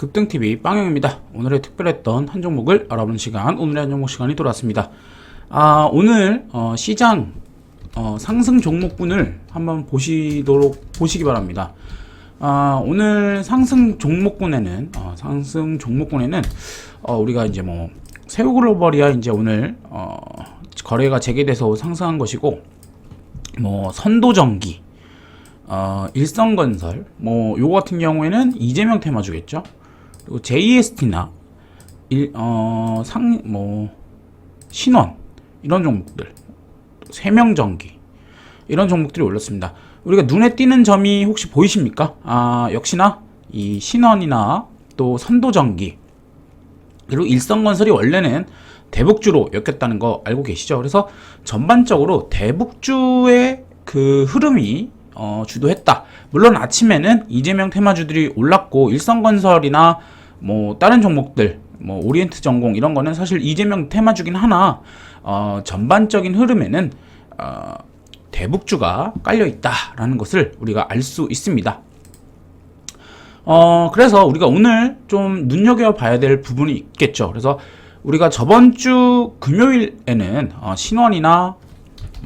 급등TV 빵영입니다. 오늘의 특별했던 한 종목을 알아보는 시간, 오늘의 한 종목 시간이 돌아왔습니다. 아, 오늘 어, 시장 어, 상승 종목군을 한번 보시도록 보시기 바랍니다. 아, 오늘 상승 종목군에는 어, 상승 종목군에는 어, 우리가 이제 뭐 세우글로벌이야 이제 오늘 어, 거래가 재개돼서 상승한 것이고 뭐 선도전기 어, 일성건설, 뭐, 요거 같은 경우에는 이재명 테마주겠죠? 그리고 JST나, 일, 어, 상, 뭐, 신원, 이런 종목들, 세명전기, 이런 종목들이 올랐습니다. 우리가 눈에 띄는 점이 혹시 보이십니까? 아, 역시나, 이 신원이나 또 선도전기, 그리고 일성건설이 원래는 대북주로 엮였다는 거 알고 계시죠? 그래서 전반적으로 대북주의 그 흐름이 어, 주도했다. 물론 아침에는 이재명 테마주들이 올랐고 일성건설이나 뭐 다른 종목들 뭐 오리엔트 전공 이런 거는 사실 이재명 테마주긴 하나 어, 전반적인 흐름에는 어, 대북주가 깔려 있다라는 것을 우리가 알 수 있습니다. 어, 그래서 우리가 오늘 좀 눈여겨봐야 될 부분이 있겠죠. 그래서 우리가 저번 주 금요일에는 어, 신원이나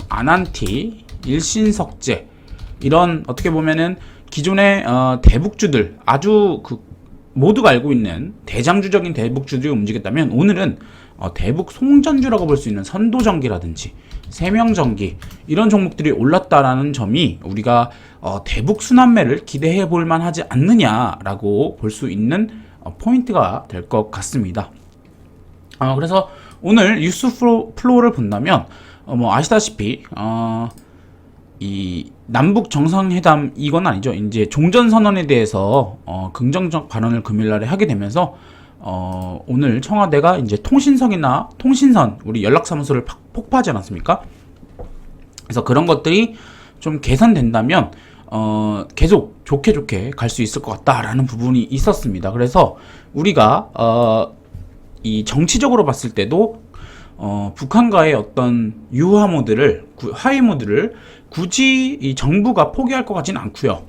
아난티, 일신석재 이런 어떻게 보면은 기존의 어, 대북주들 아주 그 모두가 알고 있는 대장주적인 대북주들이 움직였다면 오늘은 어, 대북 송전주라고 볼 수 있는 선도전기라든지 세명전기 이런 종목들이 올랐다라는 점이 우리가 어, 대북 순환매를 기대해 볼 만하지 않느냐라고 볼 수 있는 어, 포인트가 될 것 같습니다. 어, 그래서 오늘 뉴스 플로, 플로우를 본다면 어, 뭐 아시다시피 어, 이 남북 정상회담 이건 아니죠. 이제 종전 선언에 대해서 어, 긍정적 발언을 금요일날에 하게 되면서 어, 오늘 청와대가 이제 통신성이나 통신선 우리 연락사무소를 폭파하지 않았습니까? 그래서 그런 것들이 좀 개선된다면 어, 계속 좋게 좋게 갈 수 있을 것 같다라는 부분이 있었습니다. 그래서 우리가 어, 이 정치적으로 봤을 때도 어, 북한과의 어떤 유화 모드를 하위 모드를 굳이 이 정부가 포기할 것 같지는 않고요.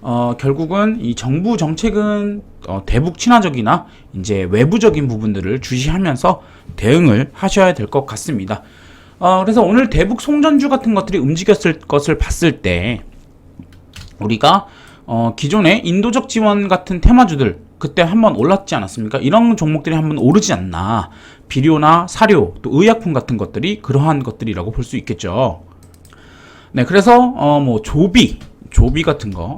어, 결국은 이 정부 정책은 어, 대북 친화적이나 이제 외부적인 부분들을 주시하면서 대응을 하셔야 될 것 같습니다. 어, 그래서 오늘 대북 송전주 같은 것들이 움직였을 것을 봤을 때 우리가 어, 기존의 인도적 지원 같은 테마주들 그때 한번 올랐지 않았습니까? 이런 종목들이 한번 오르지 않나. 비료나 사료, 또 의약품 같은 것들이 그러한 것들이라고 볼 수 있겠죠. 네, 그래서 어, 뭐 조비, 조비 같은 거,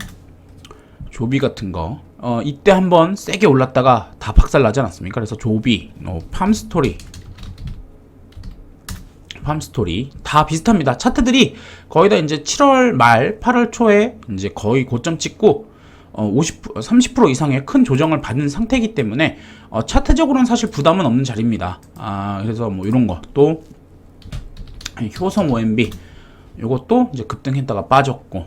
조비 같은 거, 어, 이때 한번 세게 올랐다가 다 박살 나지 않았습니까? 그래서 조비, 어, 팜스토리, 팜스토리 다 비슷합니다. 차트들이 거의 다 이제 7월 말, 8월 초에 이제 거의 고점 찍고 어, 50, 30% 이상의 큰 조정을 받은 상태이기 때문에 어, 차트적으로는 사실 부담은 없는 자리입니다. 아, 그래서 뭐 이런 거 또 효성 OMB 요것도 이제 급등했다가 빠졌고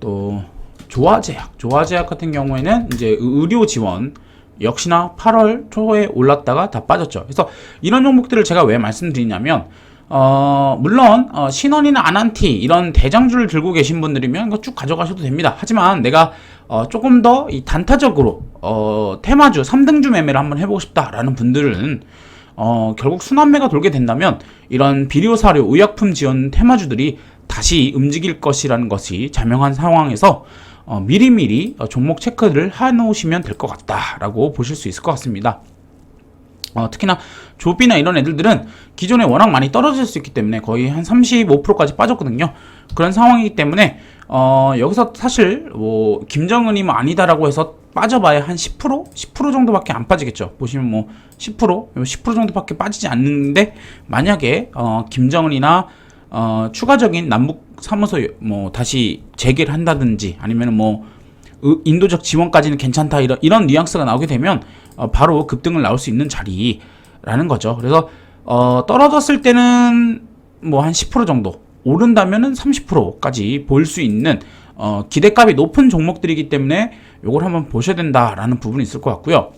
또 조화제약, 조화제약 같은 경우에는 이제 의료 지원 역시나 8월 초에 올랐다가 다 빠졌죠. 그래서 이런 종목들을 제가 왜 말씀드리냐면 어, 물론, 어, 신원이나 아난티, 이런 대장주를 들고 계신 분들이면 이거 쭉 가져가셔도 됩니다. 하지만 내가, 어, 조금 더 이 단타적으로, 어, 테마주, 3등주 매매를 한번 해보고 싶다라는 분들은, 어, 결국 순환매가 돌게 된다면, 이런 비료 사료, 의약품 지원 테마주들이 다시 움직일 것이라는 것이 자명한 상황에서, 어, 미리미리 어, 종목 체크를 해놓으시면 될 것 같다라고 보실 수 있을 것 같습니다. 어, 특히나 조비나 이런 애들들은 기존에 워낙 많이 떨어질 수 있기 때문에 거의 한 35%까지 빠졌거든요. 그런 상황이기 때문에 어, 여기서 사실 뭐 김정은이 뭐 아니다라고 해서 빠져봐야 한 10%? 10% 정도밖에 안 빠지겠죠. 보시면 뭐 10%? 10% 정도밖에 빠지지 않는데 만약에 어, 김정은이나 어, 추가적인 남북 사무소 뭐 다시 재개를 한다든지 아니면 뭐 인도적 지원까지는 괜찮다 이런 이런 뉘앙스가 나오게 되면 어, 바로 급등을 나올 수 있는 자리라는 거죠. 그래서 어, 떨어졌을 때는 뭐 한 10% 정도 오른다면은 30%까지 볼 수 있는 어, 기대값이 높은 종목들이기 때문에 이걸 한번 보셔야 된다라는 부분이 있을 것 같고요.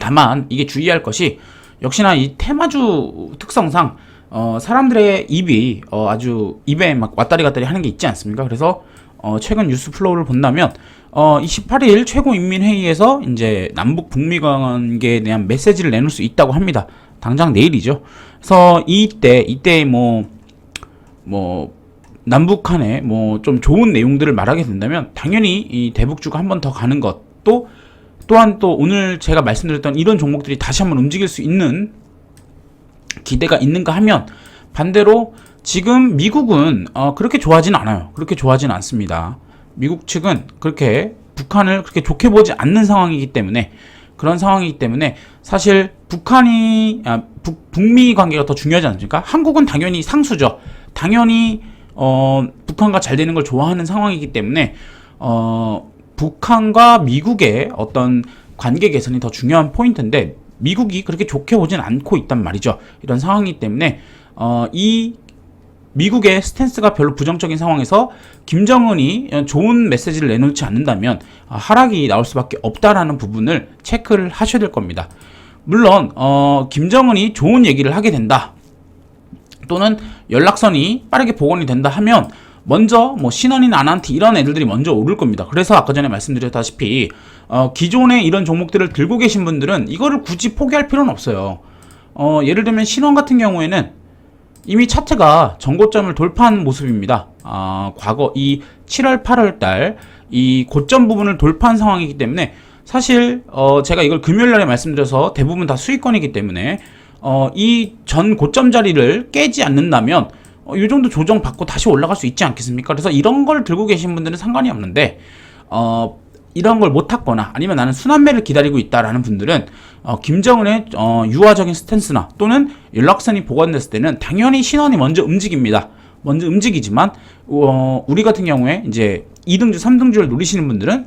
다만 이게 주의할 것이 역시나 이 테마주 특성상 어, 사람들의 입이 어, 아주 입에 막 왔다리 갔다리 하는 게 있지 않습니까? 그래서 어, 최근 뉴스 플로우를 본다면 어, 28일 최고인민회의에서 이제 남북 북미 관계에 대한 메시지를 내놓을 수 있다고 합니다. 당장 내일이죠. 그래서 이때 이때 뭐뭐 남북 간에 뭐 좀 좋은 내용들을 말하게 된다면 당연히 이 대북주가 한 번 더 가는 것도 또한 또 오늘 제가 말씀드렸던 이런 종목들이 다시 한번 움직일 수 있는 기대가 있는가 하면 반대로 지금 미국은 어, 그렇게 좋아하진 않아요. 그렇게 좋아하진 않습니다. 미국 측은 그렇게 북한을 그렇게 좋게 보지 않는 상황이기 때문에 그런 상황이기 때문에 사실 북한이 아, 북, 북미 관계가 더 중요하지 않습니까? 한국은 당연히 상수죠. 당연히 어, 북한과 잘 되는 걸 좋아하는 상황이기 때문에 어, 북한과 미국의 어떤 관계 개선이 더 중요한 포인트인데 미국이 그렇게 좋게 보진 않고 있단 말이죠. 이런 상황이기 때문에 어, 이 미국의 스탠스가 별로 부정적인 상황에서 김정은이 좋은 메시지를 내놓지 않는다면 아, 하락이 나올 수밖에 없다라는 부분을 체크를 하셔야 될 겁니다. 물론 어, 김정은이 좋은 얘기를 하게 된다. 또는 연락선이 빠르게 복원이 된다 하면 먼저 뭐 신원이나 아난티 이런 애들이 먼저 오를 겁니다. 그래서 아까 전에 말씀드렸다시피 어, 기존에 이런 종목들을 들고 계신 분들은 이거를 굳이 포기할 필요는 없어요. 어, 예를 들면 신원 같은 경우에는 이미 차트가 전고점을 돌파한 모습입니다. 아, 과거 이 7월, 8월 달 이 고점 부분을 돌파한 상황이기 때문에 사실 어, 제가 이걸 금요일 날에 말씀드려서 대부분 다 수익권이기 때문에 어, 이 전 고점 자리를 깨지 않는다면 어, 이 정도 조정 받고 다시 올라갈 수 있지 않겠습니까? 그래서 이런 걸 들고 계신 분들은 상관이 없는데 어, 이런 걸 못 탔거나 아니면 나는 순환매를 기다리고 있다라는 분들은 어, 김정은의 어, 유화적인 스탠스나 또는 연락선이 보관됐을 때는 당연히 신원이 먼저 움직입니다. 먼저 움직이지만 어, 우리 같은 경우에 이제 2등주, 3등주를 노리시는 분들은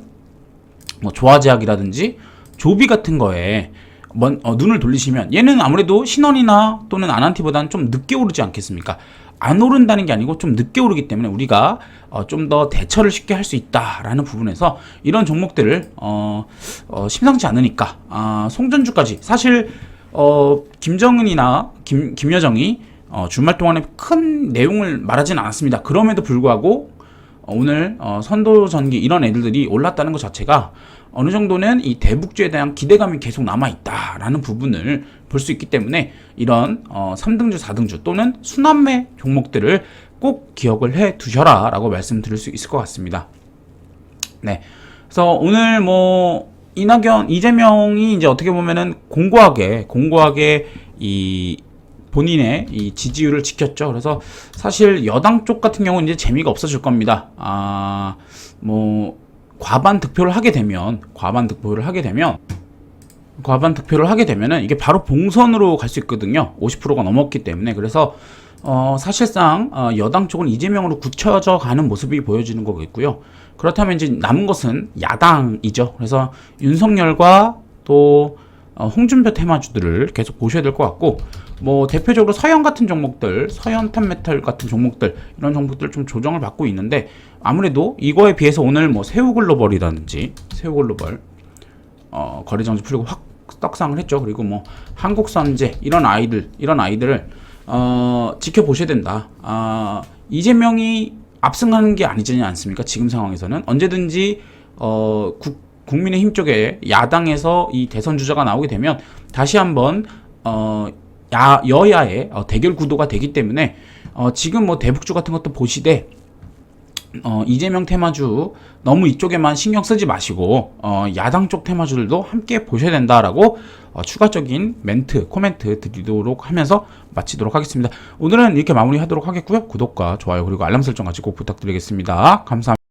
뭐 조화제약이라든지 조비 같은 거에 먼, 어, 눈을 돌리시면 얘는 아무래도 신원이나 또는 아난티보다는 좀 늦게 오르지 않겠습니까? 안 오른다는 게 아니고 좀 늦게 오르기 때문에 우리가 어, 좀 더 대처를 쉽게 할 수 있다라는 부분에서 이런 종목들을 어, 어, 심상치 않으니까 아, 송전주까지 사실 어, 김정은이나 김, 김여정이 어, 주말 동안에 큰 내용을 말하진 않았습니다. 그럼에도 불구하고 어, 오늘 어, 선도 전기 이런 애들이 올랐다는 것 자체가 어느 정도는 이 대북주에 대한 기대감이 계속 남아 있다라는 부분을 볼 수 있기 때문에 이런 어, 3등주, 4등주 또는 순환매 종목들을 꼭 기억을 해 두셔라 라고 말씀드릴 수 있을 것 같습니다. 네. 그래서 오늘 뭐 이낙연, 이재명이 이제 어떻게 보면은 공고하게 공고하게 이 본인의 이 지지율을 지켰죠. 그래서 사실 여당 쪽 같은 경우는 이제 재미가 없어질 겁니다. 아, 뭐 과반 득표를 하게 되면 과반 득표를 하게 되면 과반 득표를 하게 되면은 이게 바로 봉선으로 갈 수 있거든요. 50%가 넘었기 때문에 그래서 어, 사실상 어, 여당 쪽은 이재명으로 굳혀져 가는 모습이 보여지는 거겠고요. 그렇다면 이제 남은 것은 야당이죠. 그래서 윤석열과 또 어, 홍준표 테마주들을 계속 보셔야 될 것 같고 뭐 대표적으로 서현 같은 종목들, 서현 탑메탈 같은 종목들 이런 종목들 좀 조정을 받고 있는데 아무래도 이거에 비해서 오늘 뭐 새우글로벌이라든지 새우글로벌 어, 거래정지 풀리고 확 떡상을 했죠. 그리고 뭐 한국선제 이런 아이들 이런 아이들을 어, 지켜보셔야 된다. 아, 이재명이 압승하는 게 아니지 않습니까? 지금 상황에서는 언제든지 어, 국, 국민의힘 쪽에 야당에서 이 대선 주자가 나오게 되면 다시 한번 어, 야, 여야의 어, 대결 구도가 되기 때문에 어, 지금 뭐 대북주 같은 것도 보시되 어, 이재명 테마주 너무 이쪽에만 신경 쓰지 마시고 어, 야당 쪽 테마주들도 함께 보셔야 된다라고 어, 추가적인 멘트, 코멘트 드리도록 하면서 마치도록 하겠습니다. 오늘은 이렇게 마무리하도록 하겠고요. 구독과 좋아요 그리고 알람 설정 같이 꼭 부탁드리겠습니다. 감사합니다.